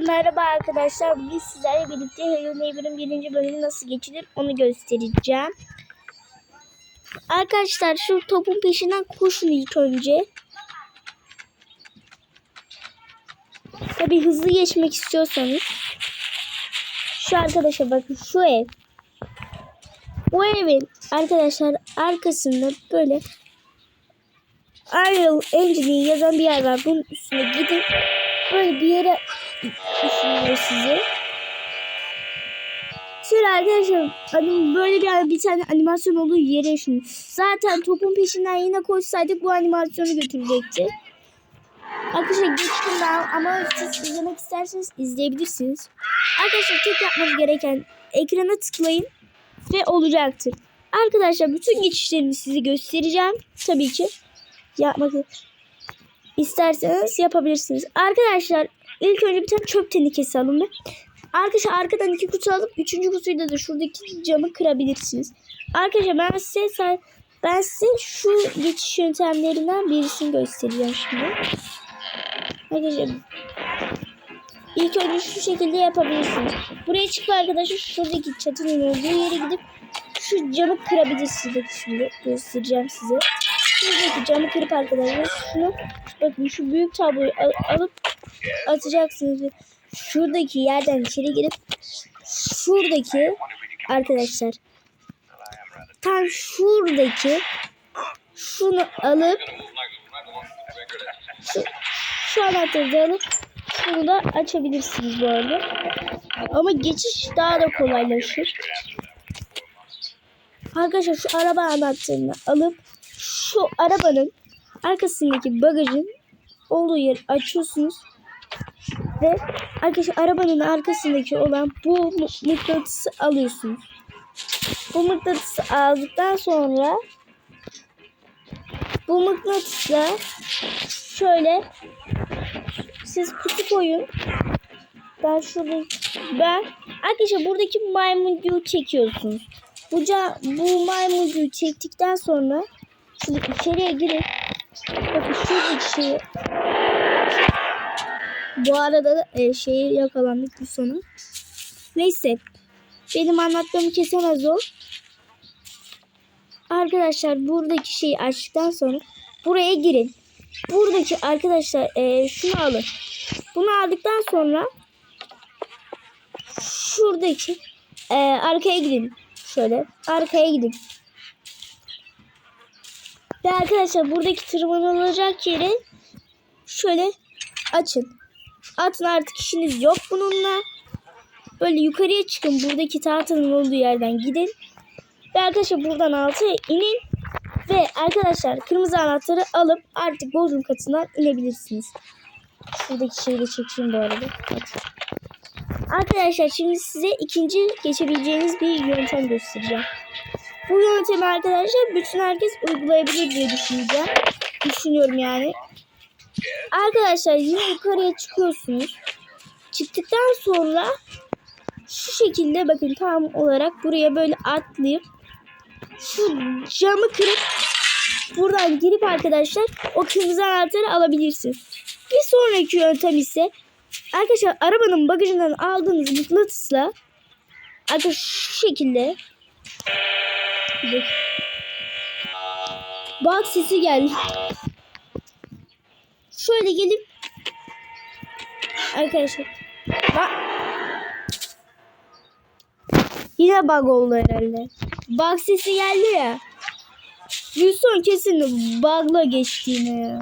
Merhaba arkadaşlar. Bugün sizlerle birlikte Hello Neighbor'ın birinci bölümü nasıl geçilir onu göstereceğim. Arkadaşlar şu topun peşinden koşun ilk önce. Tabi hızlı geçmek istiyorsanız. Şu arkadaşa bakın şu ev. Bu evin arkadaşlar arkasında böyle Arial Engineering yazan bir yer var. Bunun üstüne gidin. Böyle bir yere düşünüyor sizi. Şöyle arkadaşlar hani böyle bir, bir tane animasyon olduğu yere düşünün. Zaten topun peşinden yine koşsaydık bu animasyonu götürecekti. Arkadaşlar geçtim ben ama siz izlemek isterseniz izleyebilirsiniz. Arkadaşlar tek yapmanız gereken ekrana tıklayın ve olacaktır. Arkadaşlar bütün geçişlerimi size göstereceğim. Tabii ki yapmak isterseniz yapabilirsiniz. Arkadaşlar ilk önce bir tane çöp tenekesi alın ve arkadaşlar arkadan iki kutu alıp üçüncü kutuyu da şuradaki camı kırabilirsiniz. Arkadaşlar ben size ben size şu geçiş yöntemlerinden birisini göstereceğim şimdi. Arkadaşlar ilk önce şu şekilde yapabilirsiniz. Buraya çıkıp arkadaşlar şuradaki çatının olduğu yere gidip şu camı kırabilirsiniz. Şimdi göstereceğim size. Şuradaki camı kırıp arkadaşlar şunu bakın şu büyük tabloyu al, alıp atacaksınız. Şuradaki yerden içeri girip şuradaki arkadaşlar tam şuradaki şunu alıp şu, şu anahtarı alıp şunu da açabilirsiniz bu arada. Ama geçiş daha da kolaylaşır. Arkadaşlar şu araba anahtarını alıp şu arabanın arkasındaki bagajın olduğu yeri açıyorsunuz. Ve arkadaşlar arabanın arkasındaki olan bu mıknatısı alıyorsunuz. Bu mıknatısı aldıktan sonra bu mıknatısla şöyle siz kutu koyun. Ben şurada ben arkadaşlar buradaki maymuncuğu çekiyorsunuz. Bu, bu maymuncuğu çektikten sonra Şimdi içeriye girin. Bakın şuradaki şeyi. Bu arada da e, şeyi yakalandık bu sonu. Neyse. Benim anlattığımı kesemez o. Arkadaşlar buradaki şeyi açtıktan sonra buraya girin. Buradaki arkadaşlar e, şunu alın. Bunu aldıktan sonra şuradaki e, arkaya gidin. Şöyle arkaya gidin. Ve arkadaşlar buradaki tırmanılacak yeri şöyle açın. Atın artık işiniz yok bununla. Böyle yukarıya çıkın. Buradaki tahtanın olduğu yerden gidin. Ve arkadaşlar buradan alta inin. Ve arkadaşlar kırmızı anahtarı alıp artık bodrum katından inebilirsiniz. Şuradaki şeyi de çekeyim bu arada. Hadi. Arkadaşlar şimdi size ikinci geçebileceğiniz bir yöntem göstereceğim. Bu yöntemi arkadaşlar bütün herkes uygulayabilir diye düşüneceğim. Düşünüyorum yani. Arkadaşlar yine yukarıya çıkıyorsunuz. Çıktıktan sonra şu şekilde bakın tam olarak buraya böyle atlayıp şu camı kırıp buradan girip arkadaşlar o kırmızı anahtarı alabilirsiniz. Bir sonraki yöntem ise arkadaşlar arabanın bagajından aldığınız mıknatısla arkadaşlar şu şekilde Bak sesi geldi. Şöyle gelip arkadaşlar bak yine bug oldu herhalde. Bug sesi geldi ya. Wilson kesin bug'la geçtiğini.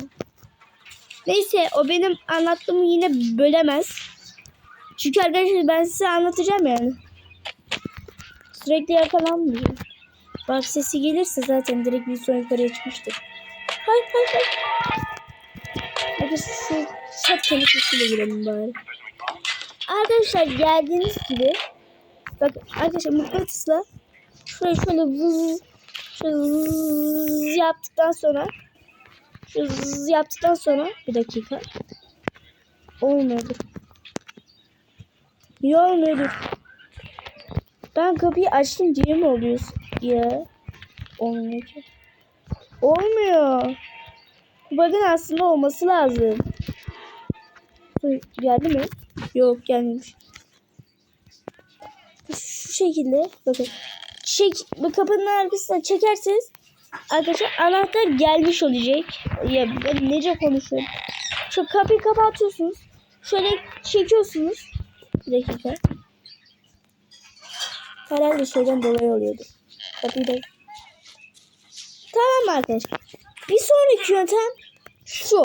Neyse o benim anlattığımı yine bölemez. Çünkü arkadaşlar ben size anlatacağım yani. Sürekli yakalanmıyor. Bak sesi gelirse zaten direkt bir son yukarıya çıkmıştır. Hayır hayır hayır. Hadi şu şap tehlikesiyle girelim bari. Arkadaşlar geldiğiniz gibi bak arkadaşlar mıknatısla şuraya şöyle vız şöyle vız yaptıktan sonra vız yaptıktan sonra bir dakika olmuyordu. Niye olmuyordu? Ben kapıyı açtım diye mi oluyorsun? Ya. Olmuyor. Olmuyor. Bakın aslında olması lazım. Geldi mi? Yok gelmemiş. Şu şekilde bakın. Çek, bu kapının arkasına çekerseniz arkadaşlar anahtar gelmiş olacak. Ya ben nece konuşuyorum. Şu kapıyı kapatıyorsunuz. Şöyle çekiyorsunuz. Bir dakika. Herhalde şeyden dolayı oluyordu. Kapıyı da... Tamam arkadaşlar. Bir sonraki yöntem şu.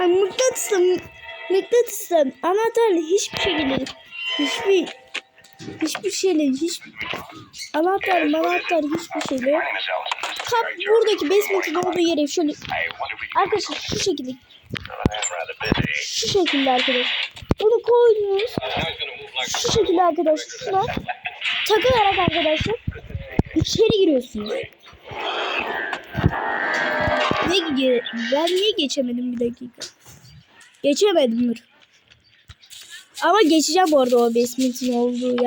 Yani mıknatısla, mıknatısla anahtarla hiçbir şekilde hiçbir hiçbir şeyle hiç anahtar anahtar hiçbir şeyle kap buradaki basement'in olduğu yere şöyle arkadaşlar şu şekilde şu şekilde arkadaşlar bunu koydunuz şu şekilde arkadaşlar. Şuna takılarak arkadaşlar içeri giriyorsunuz. Ne ben niye geçemedim bir dakika? Geçemedim dur. Ama geçeceğim bu arada o basement'in olduğu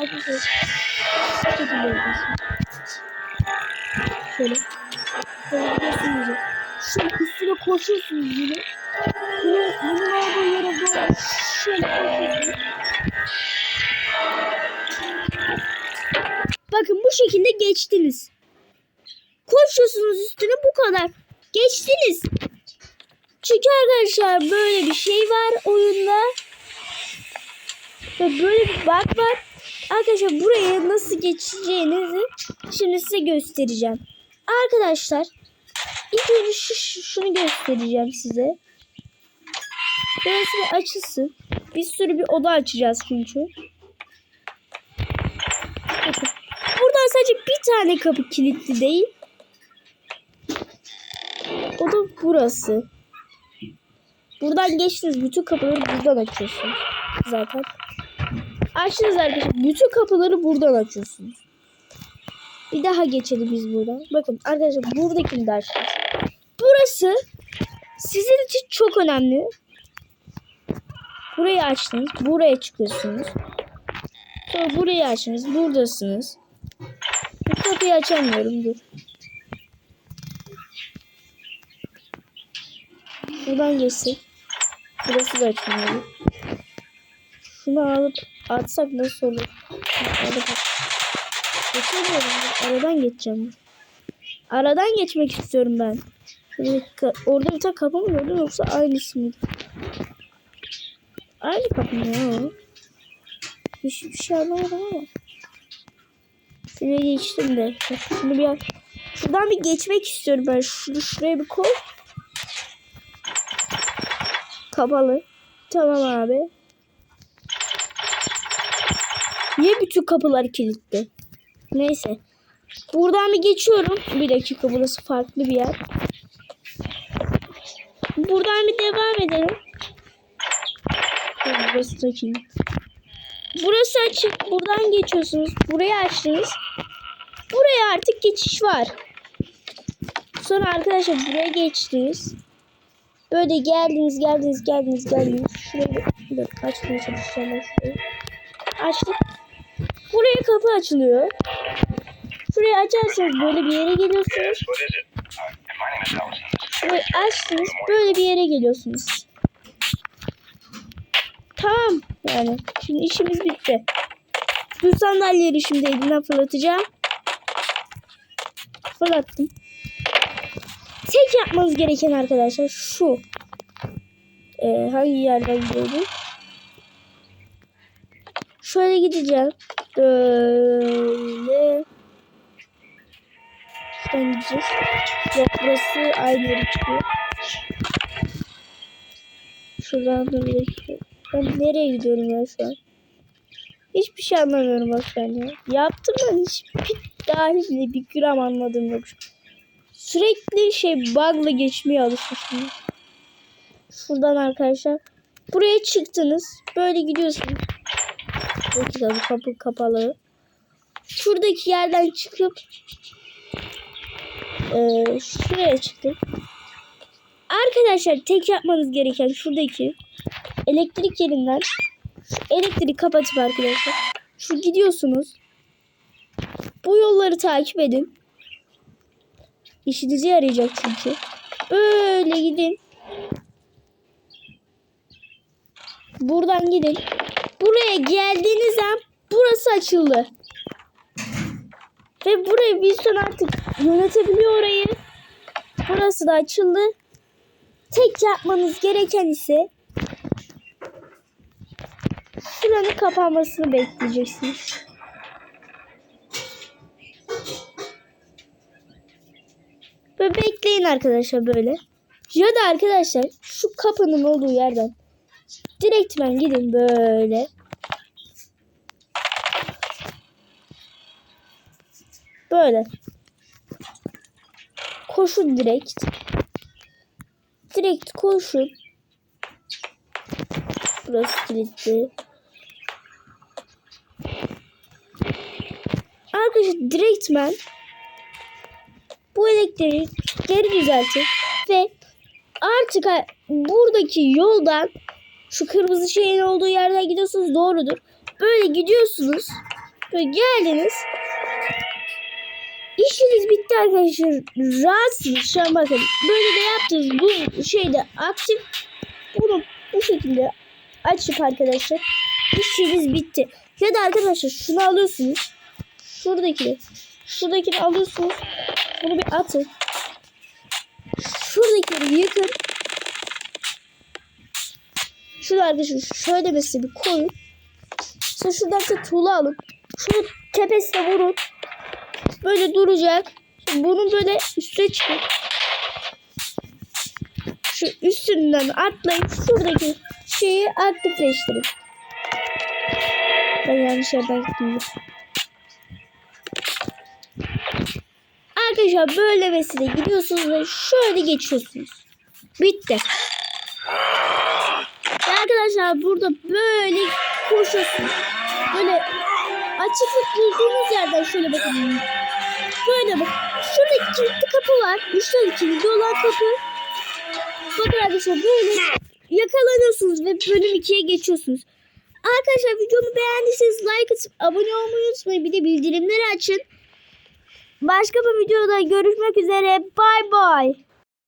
yapıyorsun. Şöyle. Şöyle. Şöyle üstüne koşuyorsunuz yine. Bunun, bunun olduğu yere doğru şöyle koşuyorsunuz. Bakın bu şekilde geçtiniz. Koşuyorsunuz üstüne bu kadar. Geçtiniz. Çünkü arkadaşlar böyle bir şey var oyunda. Ve böyle bir bug var. Arkadaşlar buraya nasıl geçeceğinizi şimdi size göstereceğim. Arkadaşlar ilk önce şu, şu- şunu göstereceğim size. Burası açılsın. Bir sürü bir oda açacağız çünkü. Bakın. Buradan sadece bir tane kapı kilitli değil. O da burası. Buradan geçtiniz. Bütün kapıları buradan açıyorsunuz. Zaten. Açtınız arkadaşlar. Bütün kapıları buradan açıyorsunuz. Bir daha geçelim biz buradan. Bakın arkadaşlar buradakini de açtınız. Burası sizin için çok önemli. Burayı açtınız. Buraya çıkıyorsunuz. Sonra burayı açtınız. Buradasınız. Bu kapıyı açamıyorum. Dur. Buradan geçsek. Burası da açılmıyor. Şunu alıp atsak nasıl olur? Geçemiyorum. Aradan geçeceğim. Aradan geçmek istiyorum ben. Orada bir tane kapı mı gördüm yoksa aynısı mıydı? Aynı kapı mı? Hiçbir şey anlamadım ama. Şuraya geçtim de. Şunu bir al. Şuradan bir geçmek istiyorum ben. Şunu şuraya bir koy. Kapalı. Tamam abi. Niye bütün kapılar kilitli? Neyse. Buradan bir geçiyorum. Bir dakika burası farklı bir yer. Buradan bir devam edelim. Burası da. Burası açık. Buradan geçiyorsunuz. Burayı açtınız. Buraya artık geçiş var. Sonra arkadaşlar buraya geçtiniz. Böyle geldiniz, geldiniz, geldiniz, geldiniz. Şuraya bir, açmaya çalışacağım ben. Açtık. Buraya kapı açılıyor. Şurayı açarsanız böyle bir yere geliyorsunuz. Şurayı açtınız. Böyle bir yere geliyorsunuz. Tamam. Yani şimdi işimiz bitti. Dur sandalyeleri şimdi elinden fırlatacağım. Fırlattım. Tek yapmanız gereken arkadaşlar şu. Ee, hangi yerden gidiyordum? Şöyle gideceğim. Böyle. Şuradan gideceğiz. Yok burası aynı yere çıkıyor. Şuradan da bir. Ben nereye gidiyorum ya şu an? Hiçbir şey anlamıyorum bak ben ya. Yaptım ben hiçbir dahil bir gram anladım yok. Sürekli şey bug'la geçmeye alışmışım. Şuradan arkadaşlar. Buraya çıktınız. Böyle gidiyorsunuz. Dakika bu kapı kapalı. Şuradaki yerden çıkıp eee şuraya çıktık. Arkadaşlar tek yapmanız gereken şuradaki elektrik yerinden şu elektriği kapatıp arkadaşlar şu gidiyorsunuz. Bu yolları takip edin. İşinize yarayacak çünkü. Böyle gidin. Buradan gidin. Buraya geldiğiniz zaman burası açıldı. Ve burayı Wilson artık yönetebiliyor orayı. Burası da açıldı. Tek yapmanız gereken ise şuranın kapanmasını bekleyeceksiniz. Ve bekleyin arkadaşlar böyle. Ya da arkadaşlar şu kapının olduğu yerden direktmen gidin böyle. Böyle. Koşun direkt. Direkt koşun. Burası kilitli. Arkadaşlar direktmen bu elektriği geri düzeltin ve artık buradaki yoldan şu kırmızı şeyin olduğu yerden gidiyorsunuz doğrudur. Böyle gidiyorsunuz. Böyle geldiniz. İşiniz bitti arkadaşlar. Rahatsınız. Şu an bakın. Böyle de yaptınız. Bu şeyde aktif. Bunu bu şekilde açıp arkadaşlar. İşiniz bitti. Ya da arkadaşlar şunu alıyorsunuz. Şuradakini. Şuradakini alıyorsunuz. Bunu bir atın. Şuradakileri yıkın. Şunu arkadaşlar şöyle mesela bir koyun. Sonra şuradan da tuğla alın. Şunu tepesine vurun. Böyle duracak. Bunun böyle üstüne çıkın. Şu üstünden atlayıp şuradaki şeyi aktifleştirin. Ben yanlış yerden gittim. Arkadaşlar böyle vesile gidiyorsunuz ve şöyle geçiyorsunuz. Bitti. Ve arkadaşlar burada böyle koşuyorsunuz. Böyle açıklık bulduğunuz yerden şöyle bakın. Böyle bak. Şurada kilitli kapı var. Üç tane kilitli olan kapı. Bakın arkadaşlar böyle yakalanıyorsunuz ve bölüm 2'ye geçiyorsunuz. Arkadaşlar videomu beğendiyseniz like atıp abone olmayı unutmayın. Bir de bildirimleri açın. Başka bir videoda görüşmek üzere. Bye bye.